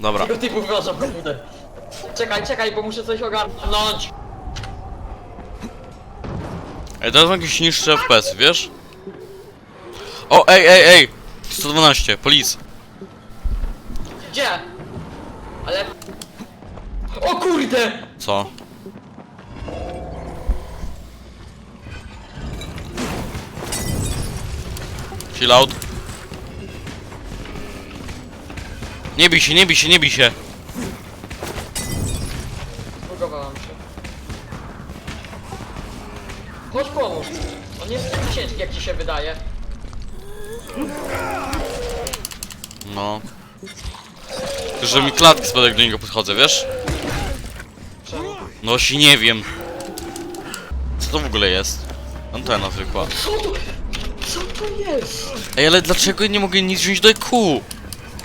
Dobra. Tego typu. Czekaj, czekaj, bo muszę coś ogarnąć. Ej, teraz mam jakieś niższe FPS, wiesz? O, ej, ej, ej! 112, police. Gdzie? Ale... O kurde! Co? Chill out. Nie bij się, nie bij się, nie bij się. Zbugowałam się. Chodź pomóż. On nie jest taki ciężki, jak ci się wydaje. No. Tylko, Że mi klatki spadek do niego podchodzę, wiesz? Czemu? No się nie wiem. Co to w ogóle jest? Antena zwykła. Co to? Co to jest? Ej, ale dlaczego nie mogę nic wziąć do EQ?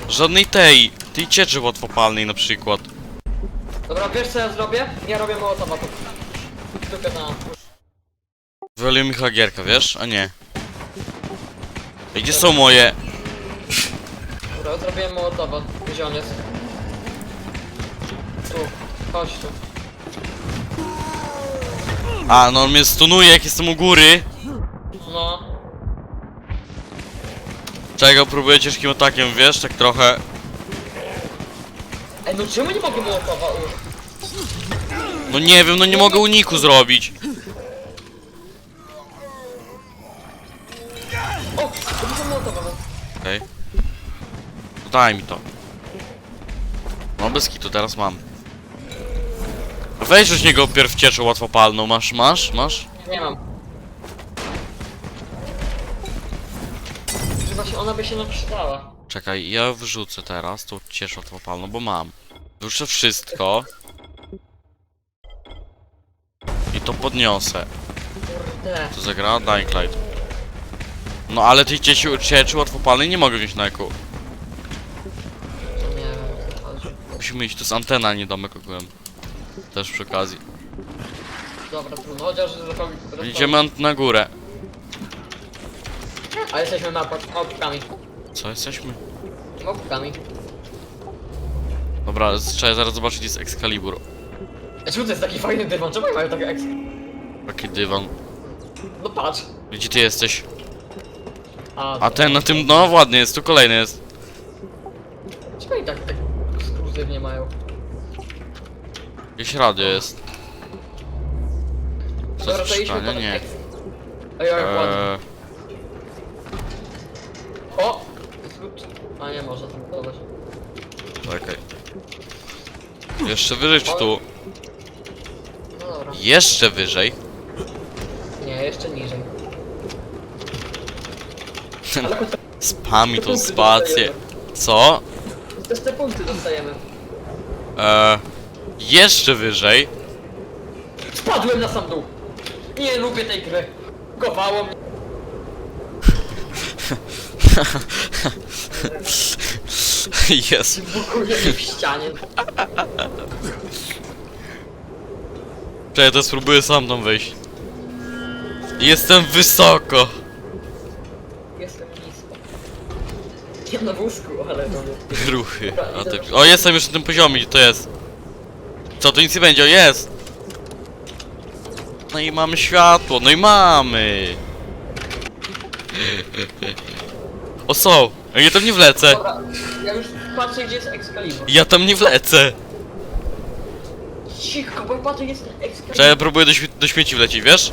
Żadnej tej, tej cieczy łatwopalnej na przykład. Dobra, wiesz co ja zrobię? Ja robię mołotowa tu. Tylko na... Wywalił mi chyba gierkę, wiesz? A nie. Ej, gdzie są moje? Dobra, zrobiłem mołotowa. Gdzie on jest? Tu. Chodź tu. A, no on mnie stunuje jak jestem u góry. Czego próbuję ciężkim atakiem, wiesz? Tak trochę. Ej, no czemu nie mogę mołotowa użyć? No nie wiem, no nie mogę uniku zrobić. O! To dużo mołotowa. Okej. No Daj mi to. No bez kitu, teraz mam. Weź już niego pierw cieczę łatwopalną, masz, masz, masz? Nie mam. Że Właśnie ona by się nam przydała. Czekaj, ja wrzucę teraz tą cieszę łatwopalną, bo mam. Wrzucę wszystko. I to podniosę. Kurde. Co zagra? Dying Light. No ale tej cieci, cieczy łatwopalnej nie mogę wziąć na eku. To nie wiem o co chodzi. Musimy iść, to jest antena, a nie domek ogółem. Też przy okazji. Dobra, trudno, chociaż zrobić... Idziemy ant- na górę. A jesteśmy małp- małpkami. Co jesteśmy? Małpkami. Dobra, z- trzeba zaraz zobaczyć, jest Excalibur. A czemu to jest taki fajny dywan? Czemu oni mają takie eks... Taki dywan. No patrz. Gdzie ty jesteś? A, ten na tym, no ładnie jest, tu kolejny jest. Czemu oni tak, tak ekskluzywnie mają? Jakieś radio jest. Co Dobra, to idźmy po Nie. Ej, jak ładnie. Eee, O! A nie, może tam podobać. czekaj. Jeszcze wyżej czy tu? No dobra. Jeszcze wyżej. Nie, jeszcze niżej. Spami tą spację. Co? Też te punkty dostajemy. Eee, jeszcze wyżej. Spadłem na sam dół. Nie lubię tej gry. Kowało mnie. Jest. Bukuje w ścianie. Czekaj, to spróbuję sam tam wejść. Jestem wysoko. Jestem nisko. Nie na wózku, ale no. Ruchy. A tak. O, jestem już na tym poziomie, gdzie to jest. Co, tu nic nie będzie, o jest! No i mamy światło, no i mamy! O, są! Ja tam nie wlecę! Dobra, ja już patrzę gdzie jest Excalibur. Ja tam nie wlecę! Cicho, bo patrzę gdzie jest Excalibur. Czekaj, ja próbuję do, śmie do śmieci wlecieć, wiesz?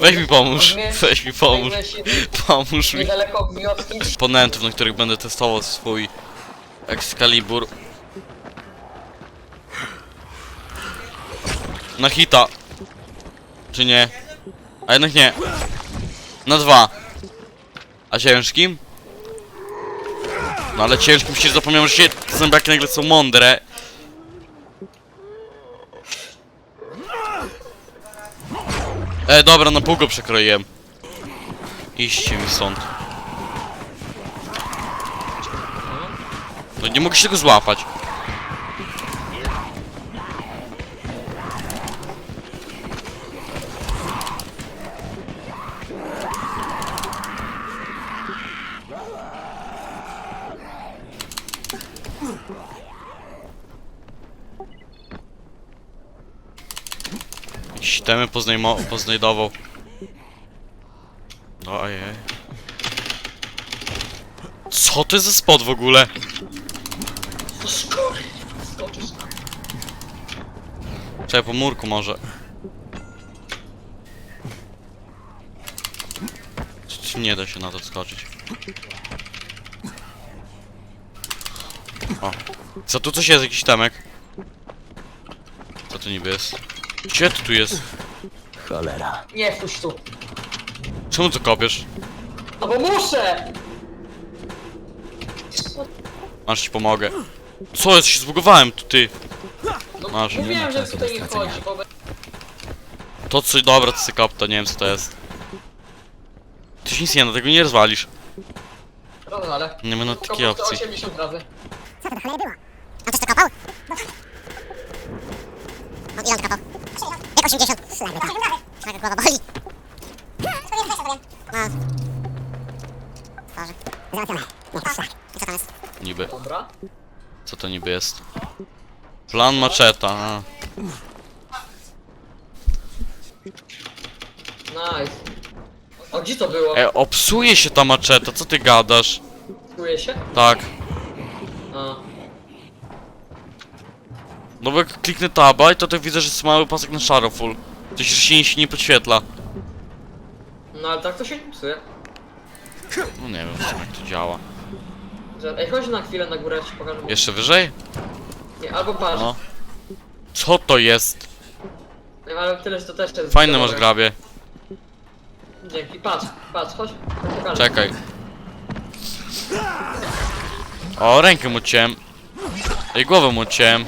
Weź mi pomóż, weź mi pomóż, pomóż mi. Niedaleko wioski. Na których będę testował swój Excalibur. Na hita. Czy nie? A jednak nie. Na dwa. A ciężkim? No ale ciężkim się zapomniałem, że się zębiaki nagle są mądre. E, dobra, na pół go przekroiłem. Iście mi stąd. No nie mogę się tego złapać. Jakieś temy poznajdował. No ojej. Co to jest za spot w ogóle? Czekaj, po murku może. Nie da się na to skoczyć. O. Co tu coś jest? Jakiś temek? Co to niby jest? Gdzie to tu jest? Cholera. Nie, wpuść tu. Czemu to kopiesz? No bo muszę! Masz ci pomogę. Co, ja się zbugowałem tu ty. No, Masz. Mówiłem, Nie ma że czasu tutaj do nie stracenia. wchodzi, bo... be- To co, dobra, to sobie kop, to nie wiem co to jest. Ty się nic nie da, tego nie rozwalisz. No, no, ale... Nie ma na Tylko takiej po prostu opcji. 80 razy. To? On coś to kopał? On ile on to kopał? Jak 80? Szlak, tak. Szlak, głowa boli. No. Boże. Załatwione. Nie, szlak. I co tam jest? Niby. Dobra. Co to niby jest? Plan maczeta. A. Nice. O, gdzie to było? E, obsuje się ta maczeta, co ty gadasz? Czuje się? Tak. A. No bo jak kliknę taba i to tak widzę, że jest mały pasek na szaro full. To się, się, się nie podświetla. No ale tak to się nie psuje. No nie wiem w sumie jak to działa. Że... Ej, chodź na chwilę na górę, ja ci pokażę. Jeszcze wyżej? Nie, albo patrz. No. Co to jest? Nie, ale tyle, że to też jest... Fajne masz grabie. Dzięki, patrz, patrz, chodź. Pokażę. Czekaj. O, rękę mu cięłem. I głowę mu cięłem.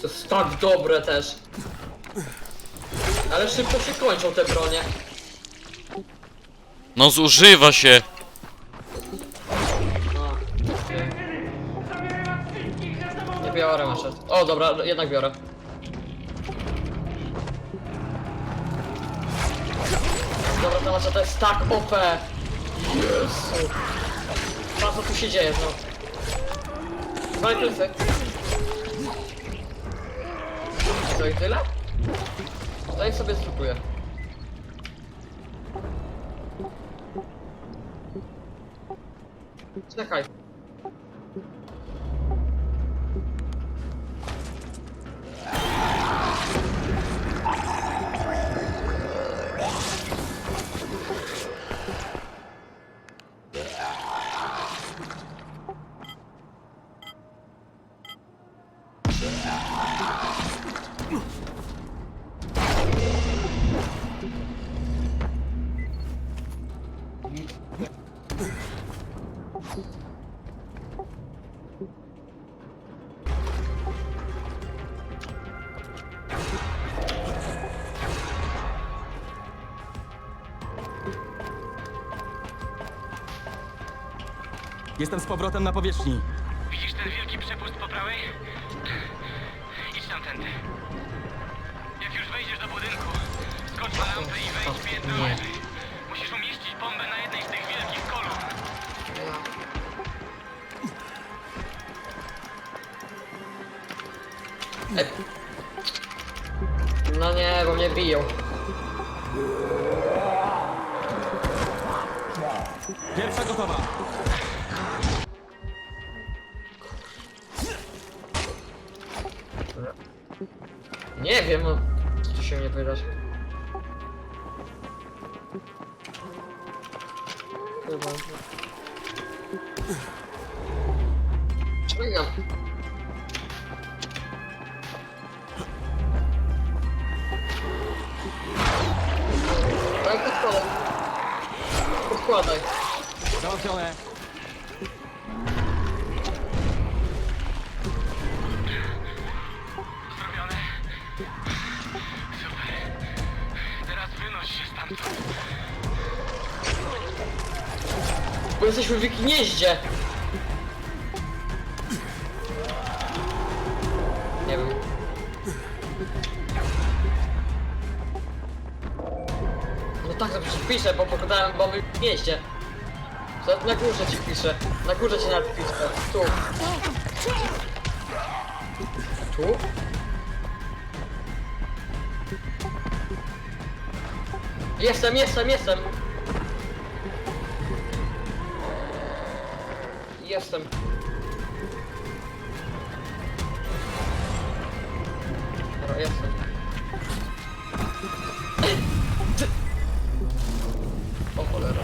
To jest tak dobre też. Ale szybko się kończą te bronie. No zużywa się. No. Nie biorę maszet. O, dobra, jednak biorę. Dobra, ta maszeta jest tak OP. Jezu. Co tu się dzieje, no. Dwa plecy. To i tyle? To ich sobie strukuję. Czekaj. Jestem z powrotem na powierzchni. Widzisz ten wielki przepust po prawej? Idź tamtędy. Jak już wejdziesz do budynku, skocz na rampę i wejdź między łoży. Musisz umieścić bombę na jednej z tych wielkich kolumn. No nie, bo mnie biją. Pierwsza gotowa. Nie wiem, no, co tu się mnie wydarzy. Chyba. Czekam. Tak, podkładaj. Podkładaj. Załatwione. Bo jesteśmy w gnieździe. Nie wiem. No tak, to przecież piszę, bo pokładałem bomby w gnieździe. Co? Na górze ci piszę. Na górze ci nawet piszę. Tu. Tu? Jestem, jestem, jestem. Jestem. Dobra, jestem. O cholera.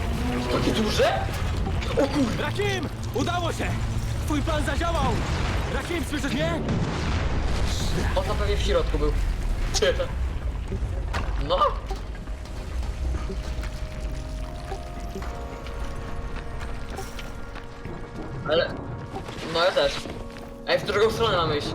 Takie duże? O kurde. Rakim! Udało się! Twój plan zadziałał! Rakim, słyszysz mnie? On tam pewnie w środku był. No. Ale... No ja też. Ej, w drugą stronę mamy iść.